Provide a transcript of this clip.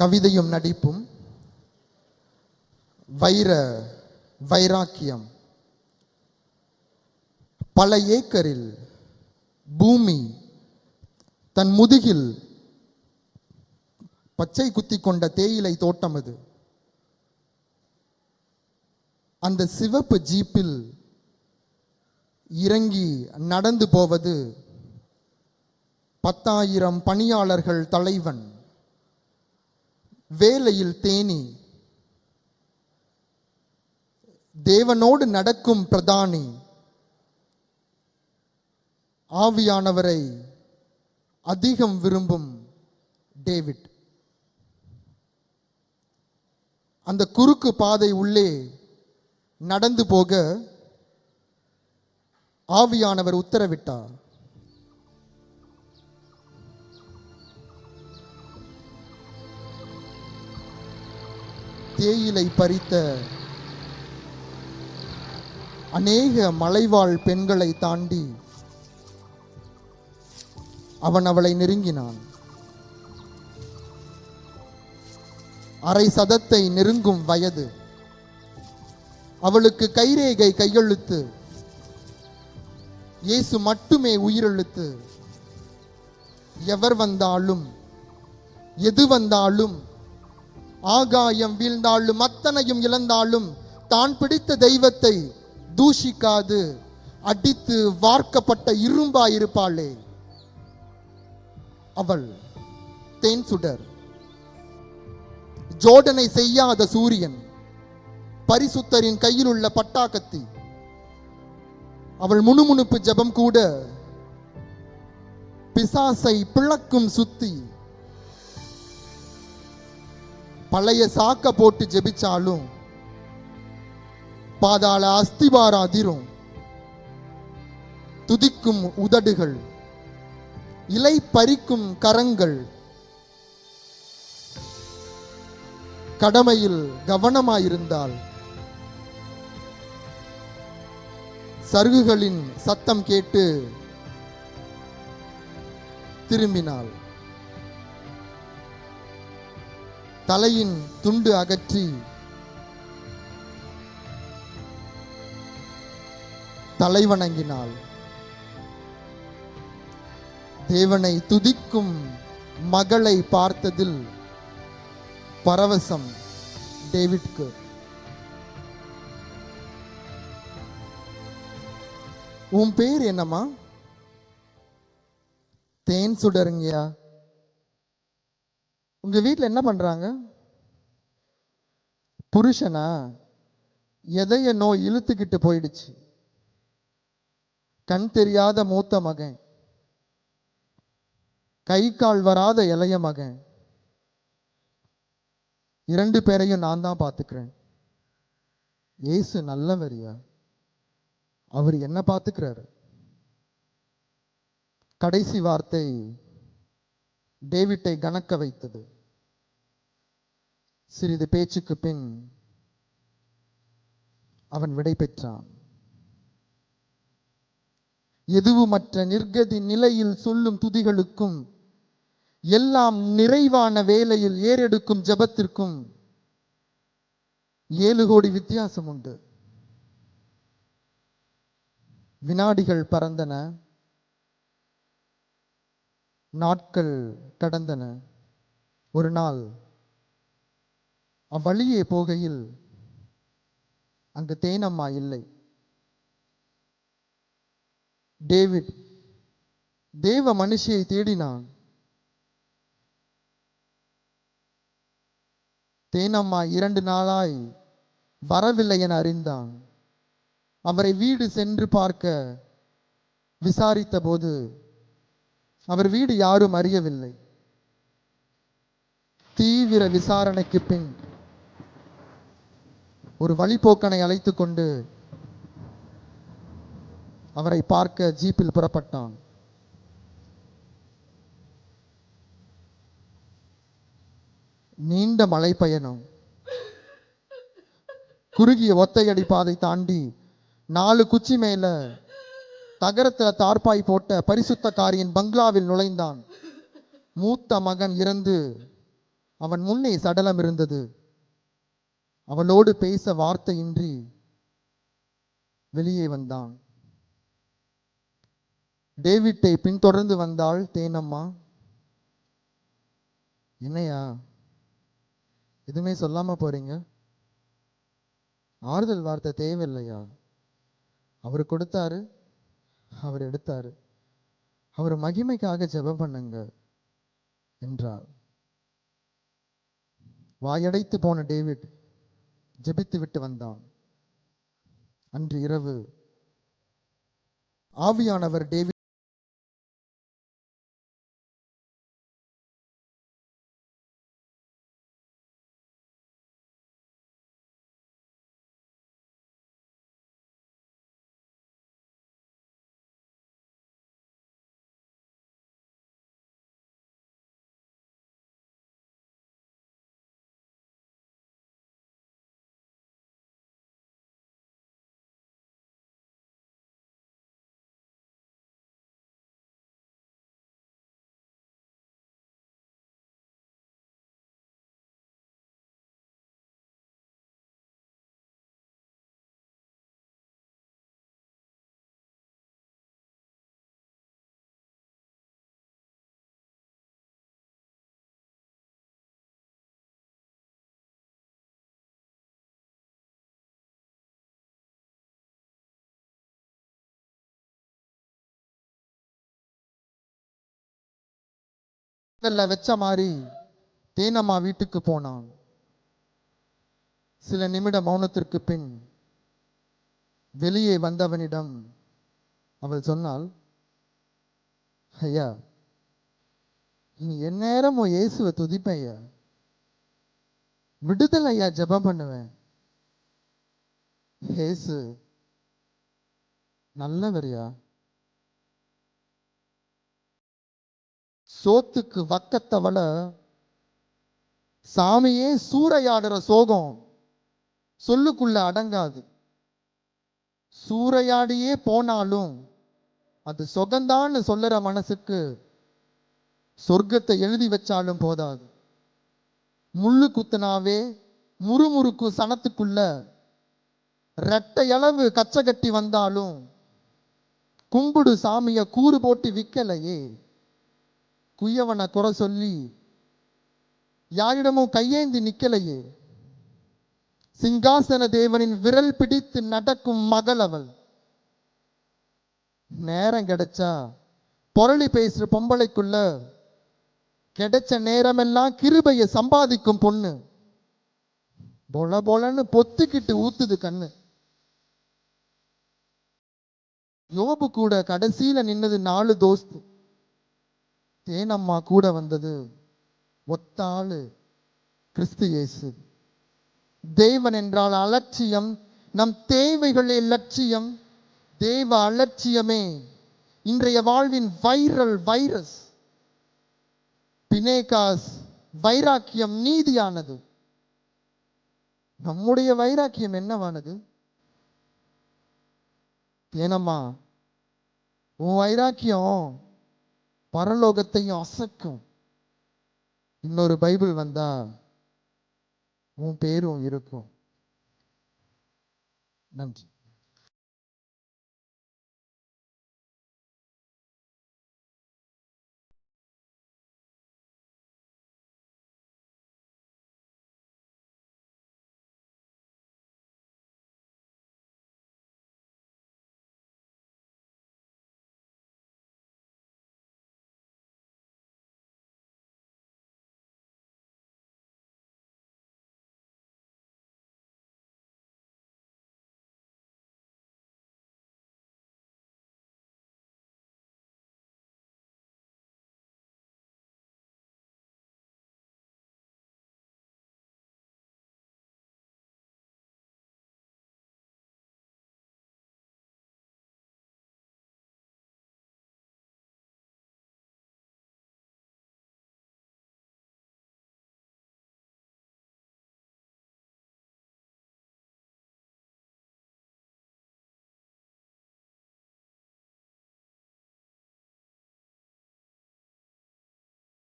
கவிதையும் நடிப்பும். வைர வைராக்கியம். பல ஏக்கரில் பூமி தன் முதுகில் பச்சை குத்தி கொண்ட தேயிலை தோட்டம் அது. அந்த சிவப்பு ஜீப்பில் இறங்கி நடந்து போவது பத்தாயிரம் பணியாளர்கள் தலைவன். வேலையில் தேனி. தேவனோடு நடக்கும் பிரதானி. ஆவியானவரை அதிகம் விரும்பும் டேவிட். அந்த குறுக்கு பாதை உள்ளே நடந்து போக ஆவியானவர் உத்தரவிட்டார். தேயிலை பறித்த அநேக மலைவாழ் பெண்களை தாண்டி அவன் அவளை நெருங்கினான். அரை சதத்தை நெருங்கும் வயது. அவளுக்கு கைரேகை கையெழுத்து. இயேசு மட்டுமே உயிரெழுத்து. எவர் வந்தாலும் எது வந்தாலும் ஆகாயம் வீழ்ந்தாலும் அத்தனையும் இழந்தாலும் தான் பிடித்த தெய்வத்தை தூஷிக்காது அடித்து வார்க்கப்பட்ட இரும்பாயிருப்பாளே. அவள் தேன் சுடர். ஜோடனை செய்யாத சூரியன் பரிசுத்தரின் கையில் உள்ள பட்டாக்கத்தி. அவள் முணுமுணுப்பு ஜெபம் கூட பிசாசை பிளக்கும் சுத்தி பழைய சாக்க போட்டு ஜெபிச்சாலும் பாதாள அஸ்திபார அதிரும். துதிக்கும் உதடுகள் இலை பறிக்கும் கரங்கள். கடமையில் கவனமாயிருந்தால் சருகுகளின் சத்தம் கேட்டு திரும்பினாள். தலையின் துண்டு அகற்றி தலைவணங்கினாள் தேவனை துதிக்கும் மகளை பார்த்ததில் பரவசம் டேவிட்க்கு. உன் பேர் என்னம்மா? தேன் சுடருங்கயா? உங்க வீட்டில் என்ன பண்றாங்க? புருஷனா? எதைய நோய் இழுத்துக்கிட்டு போயிடுச்சு? கண் தெரியாத மூத்த மகன். கை கால் வராத இளைய மகன். இரண்டு பேரையும் நான் தான் பார்த்துக்கிறேன். இயேசு நல்லவரியா அவர் என்ன பார்த்துக்கிறாரு? கடைசி வார்த்தை டேவிட்டை கணக்க வைத்தது. சிறிது பேச்சுக்கு பின் அவன் விடை பெற்றான். எதுவுமற்ற நிர்கதி நிலையில் சொல்லும் துதிகளுக்கும் எல்லாம் நிறைவான வேலையில் ஏறெடுக்கும் ஜெபத்திற்கும் ஏழு கோடி வித்தியாசம் உண்டு வினாடிகள் பறந்தன. நாட்கள் கடந்தன. ஒரு நாள் அவ்வழியே போகையில் அங்கு தேனம்மா இல்லை. டேவிட் தேவ மனுஷியை தேடினான். தேனம்மா இரண்டு நாளாய் வரவில்லை என அறிந்தான். அவரை வீடு சென்று பார்க்க விசாரித்த போது அவர் வீடு யாரும் அறியவில்லை. தீவிர விசாரணைக்கு பின் ஒரு வழிபோக்கனை அழைத்து கொண்டு அவரை பார்க்க ஜீப்பில் புறப்பட்டான். நீண்ட மலை பயணம். குறுகிய ஒத்தையடி பாதை தாண்டி நாலு குச்சி மேல தகரத்துல தார்பாய் போட்ட பரிசுத்தக்காரியின் பங்களாவில் நுழைந்தான். மூத்த மகன் இறந்து அவன் முன்னே சடலம் இருந்தது. அவளோடு பேச வார்த்தையின்றி வெளியே வந்தான். டேவிட்டை பின்தொடர்ந்து வந்தாள் தேனம்மா என்னையா? எதுவுமே சொல்லாம போறீங்க? ஆறுதல் வார்த்தை தேவையில்லையா? அவர் கொடுத்தாரு அவர் எடுத்தாரு. அவர் மகிமைக்காக ஜெபம் பண்ணுங்க என்றார். வாயடைத்து போன டேவிட் ஜெபித்து விட்டு வந்தான். அன்று இரவு ஆவியானவர் டேவிட் வாசல்ல வச்ச மாதிரி தேனம்மா வீட்டுக்கு போனான். சில நிமிட மௌனத்திற்கு பின் வெளியே வந்தவனிடம் அவள் சொன்னாள் ஐயா நீ எந்நேரமும் இயேசுவை துதிப்பேன் ஐயா. விடுதலை ஐயா ஜெபம் பண்ணுவேன். இயேசு நல்லவரியா சோத்துக்கு வக்கத்தவள சாமியே சூறையாடுற சோகம். சொல்லுக்குள்ள அடங்காது. சூறையாடியே போனாலும் அது சொகந்தான்னு சொல்லுற மனசுக்கு சொர்க்கத்தை எழுதி வச்சாலும் போதாது. முள்ளு குத்துனாவே முறுமுறுக்கு சனத்துக்குள்ள ரெட்டையளவு கச்சை கட்டி வந்தாலும் கும்பிடு சாமிய கூறு போட்டு விற்கலையே குயவனை குறை சொல்லி யாரிடமும் கையேந்தி நிக்கலையே. சிங்காசன தேவனின் விரல் பிடித்து நடக்கும் மகள் அவள். நேரம் கிடைச்சா பொரளி பேசுற பொம்பளைக்குள்ள கிடைச்ச நேரமெல்லாம் கிருபைய சம்பாதிக்கும் பொண்ணு. பொல பொலன்னு பொத்துக்கிட்டு ஊத்துது கண்ணு. யோபு கூட கடைசியில நின்னது நாலு தோஸ்து. தேனம்மா கூட வந்தது ஒத்த ஆளு கிறிஸ்து இயேசு. தேவன் என்றால் அலட்சியம் நம் தேவைகளே லட்சியம் தேவ அலட்சியமே. இன்றைய வாழ்வின் வைரல் வைரஸ் பினேகாஸ் வைராக்கியம் நீதியானது. நம்முடைய வைராக்கியம் என்னவானது? ஏனம்மா உன் வைராக்கியம் பரலோகத்தையும் அசைக்கும். இன்னொரு பைபிள் வந்தா உன் பேரும் இருக்கும். நன்றி.